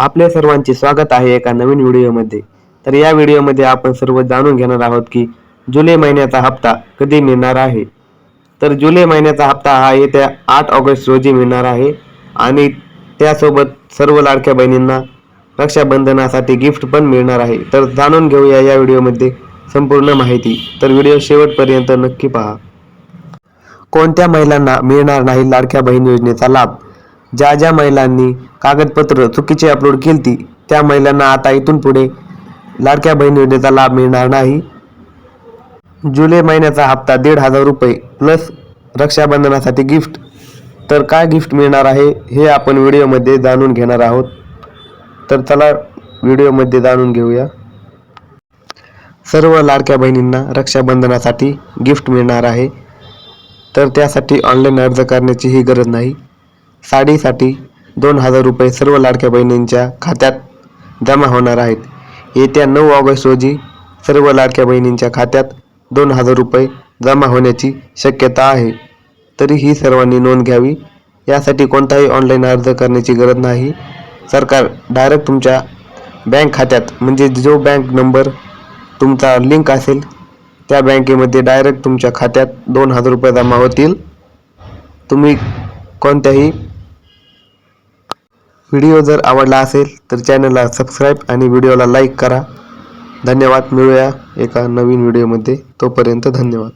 आपले सर्वांचे स्वागत आहे एका नवीन व्हिडिओमध्ये. तर या व्हिडिओमध्ये आपण सर्व जाणून घेणार आहोत की जुलै महिन्याचा हप्ता कधी मिळणार आहे? तर जुलै महिन्याचा हप्ता हा येत्या आठ ऑगस्ट रोजी मिळणार आहे आणि त्यासोबत सर्व लाडक्या बहिणींना रक्षाबंधनासाठी गिफ्ट पण मिळणार आहे. तर जाणून घेऊया या व्हिडिओमध्ये संपूर्ण माहिती. तर व्हिडिओ शेवटपर्यंत नक्की पहा. कोणत्या महिलांना मिळणार नाही लाडक्या बहीण योजनेचा लाभ? ज्या ज्या महिलांनी कागदपत्र चुकीचे अपलोड केली त्या महिलांना आता इथून पुढे लाडक्या बहीण योजनेचा लाभ मिळणार नाही. जुलै महिन्याचा हप्ता दीड हजार रुपये प्लस रक्षाबंधनासाठी गिफ्ट तर काय गिफ्ट मिळणार आहे हे आपण व्हिडिओमध्ये जाणून घेणार आहोत. तर चला व्हिडिओमध्ये जाणून घेऊया. सर्व लाडक्या बहिणींना रक्षाबंधनासाठी गिफ्ट मिळणार आहे. तर त्यासाठी ऑनलाईन अर्ज करण्याची ही गरज नाही. साडीसाठी दोन हजार रुपये सर्व लाडक्या बहिणींच्या खात्यात जमा होणार आहेत. येत्या नऊ ऑगस्ट रोजी सर्व लाडक्या बहिणींच्या खात्यात दोन हजार रुपये जमा होण्याची शक्यता आहे. तरी ही सर्वांनी नोंद घ्यावी. यासाठी कोणताही ऑनलाईन अर्ज करण्याची गरज नाही. सरकार डायरेक्ट तुमच्या बँक खात्यात म्हणजे जो बँक नंबर तुमचा लिंक असेल त्या बँकेमध्ये डायरेक्ट तुमच्या खात्यात दोन हजार रुपये जमा होतील. तुम्ही कोणत्याही व्हिडिओ जर आवडला असेल तर चॅनलला सबस्क्राईब आणि व्हिडिओला लाईक करा. धन्यवाद. मिळूया एका नवीन व्हिडिओमध्ये. तोपर्यंत धन्यवाद.